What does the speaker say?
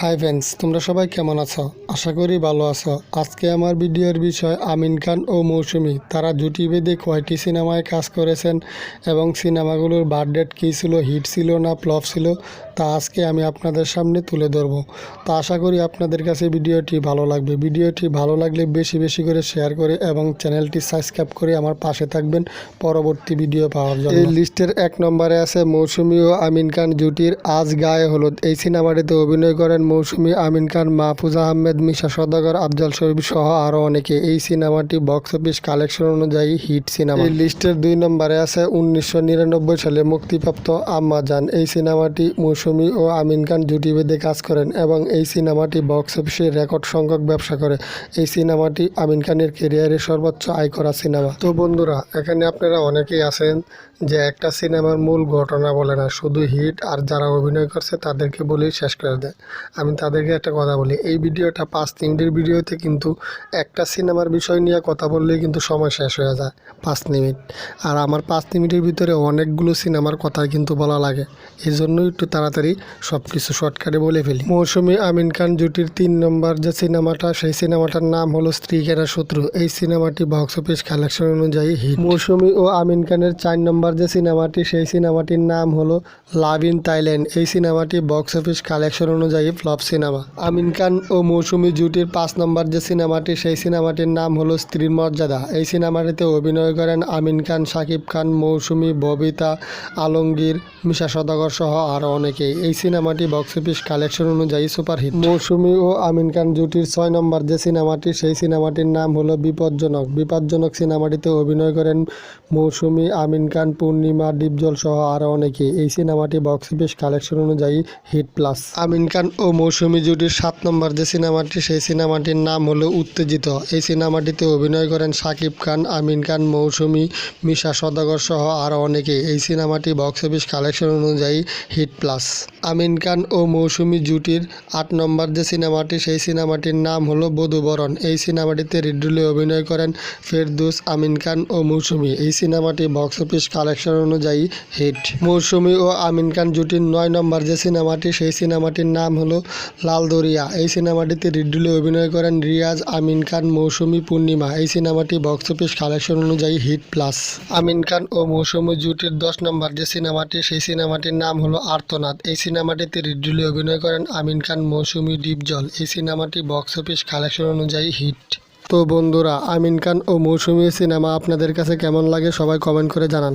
Hi friends তোমরা সবাই কেমন আছো? আশা করি ভালো আছো। আজকে আমার ভিডিওর বিষয় আমিন খান ও মৌসুমী। তারা জুটি বেঁধে কয়টি সিনেমায় কাজ করেছেন এবং সিনেমাগুলোর বার্থডেট কী ছিল, হিট ছিল না ফ্লপ ছিল, তা আজকে আমি আপনাদের সামনে তুলে ধরবো। তা আশা করি আপনাদের কাছে ভিডিওটি ভালো লাগবে। ভিডিওটি ভালো লাগলে বেশি বেশি করে শেয়ার করে এবং চ্যানেলটি সাবস্ক্রাইব করে আমার পাশে থাকবেন। পরবর্তী ভিডিও পাওয়ার জন্য। এই লিস্টের এক নম্বরে আছে মৌসুমী ও আমিন খান জুটির আজ গায়ে হলুদ। এই সিনেমাটিতে অভিনয় করেন মৌসুমী আমিন খান, মাহফুজ আহমেদ, মিশা সদাগর, আফজাল শরীফ সহ আরও অনেকে। এই সিনেমাটি বক্স অফিস কালেকশন অনুযায়ী হিট সিনেমা এই লিস্টের দুই নম্বরে আছে উনিশশো নিরানব্বই সালে মুক্তিপ্রাপ্ত আম্মা জান। এই সিনেমাটি মৌসুমী ও আমিন খান জুটি বেঁধে কাজ করেন এবং এই সিনেমাটি বক্স অফিসে রেকর্ড সংখ্যক ব্যবসা করে। এই সিনেমাটি আমিন খানের কেরিয়ারে সর্বোচ্চ আয় করা সিনেমা তো বন্ধুরা, এখানে আপনারা অনেকেই আছেন যে একটা সিনেমার মূল ঘটনা বলে না, শুধু হিট আর যারা অভিনয় করছে তাদেরকে বলেই শেষ করে দেয়। আমি তাদেরকে একটা কথা বলি, এই ভিডিওটা পাঁচ মিনিটের ভিডিওতে কিন্তু একটা সিনেমার বিষয় নিয়ে কথা বললেই কিন্তু সময় শেষ হয়ে যায়, পাঁচ মিনিট। আর আমার পাঁচ মিনিটের ভিতরে অনেকগুলো সিনেমার কথা কিন্তু বলা লাগে, এই জন্যই একটু তাড়াতাড়ি সব কিছু শর্টকাটে বলে ফেলি। মৌসুমি আমিন খান জুটির তিন নম্বর যে সিনেমাটা, সেই সিনেমাটার নাম হলো স্ত্রী কেনা শত্রু, এই সিনেমাটি বক্স অফিস কালেকশন অনুযায়ী হিট মৌসুমি ও আমিন খানের চার নম্বর যে সিনেমাটি, সেই সিনেমাটির নাম হলো লাভ ইন থাইল্যান্ড, এই সিনেমাটি বক্স অফিস কালেকশন অনুযায়ী ফ্লপ সিনেমা। আমিন খান ও মৌসুমী জুটির পাঁচ নম্বর যে সিনেমাটি, সেই সিনেমাটির নাম হলো স্ত্রীর মর্যাদা। এই সিনেমাটিতে অভিনয় করেন আমিন খান, শাকিব খান, মৌসুমী, ববিতা, আলমগীর, মিশা সদাগর সহ আরও অনেকেই। এই সিনেমাটি বক্স অফিস কালেকশন অনুযায়ী সুপারহিট। মৌসুমী ও আমিন খান জুটির ছয় নম্বর যে সিনেমাটি, সেই সিনেমাটির নাম হলো বিপজ্জনক। বিপজ্জনক সিনেমাটিতে অভিনয় করেন মৌসুমী, আমিন খান, পূর্ণিমা, ডিপজল সহ আরও অনেকে। এই সিনেমাটি বক্স অফিস কালেকশন অনুযায়ী হিট প্লাস। আমিন খান ও মৌসুমী জুটির সাত নম্বর যে সিনেমাটি, সেই সিনেমাটির নাম হলো উত্তেজিত। এই সিনেমাটিতে অভিনয় করেন শাকিব খান, আমিন খান, মৌসুমী, মিশা সদাগর সহ আরও অনেকে। এই সিনেমাটি বক্স অফিস কালেকশন অনুযায়ী হিট প্লাস। আমিন খান ও মৌসুমী জুটির আট নম্বর যে সিনেমাটি, সেই সিনেমাটির নাম হলো বধুবরণ। এই সিনেমাটিতে রিডুলে অভিনয় করেন ফেরদুস, আমিন খান ও মৌসুমী। এই সিনেমাটি বক্স অফিস কালেকশন অনুযায়ী হিট। মৌসুমী ও আমিন খান জুটির নয় নম্বর যে সিনেমাটি, সেই সিনেমাটির নাম হলো লাল দরিয়া এই সিনেমাটিতে রিডুলে অভিনয় করেন রিয়াজ আমিন খান, মৌসুমী পূর্ণিমা। এই সিনেমাটি বক্স অফিস কালেকশন অনুযায়ী হিট প্লাস আমিন খান ও মৌসুমী জুটির দশ নম্বর যে সিনেমাটি, সেই সিনেমাটির নাম হলো আর্তনাদ। এই সিনেমাটিতে রিডুলে অভিনয় করেন আমিন খান, মৌসুমী ডিপজল এই সিনেমাটি বক্স অফিস কালেকশন অনুযায়ী হিট তো বন্ধুরা, আমিন খান ও মৌসুমী সিনেমা আপনাদের কাছে কেমন লাগে সবাই কমেন্ট করে জানান।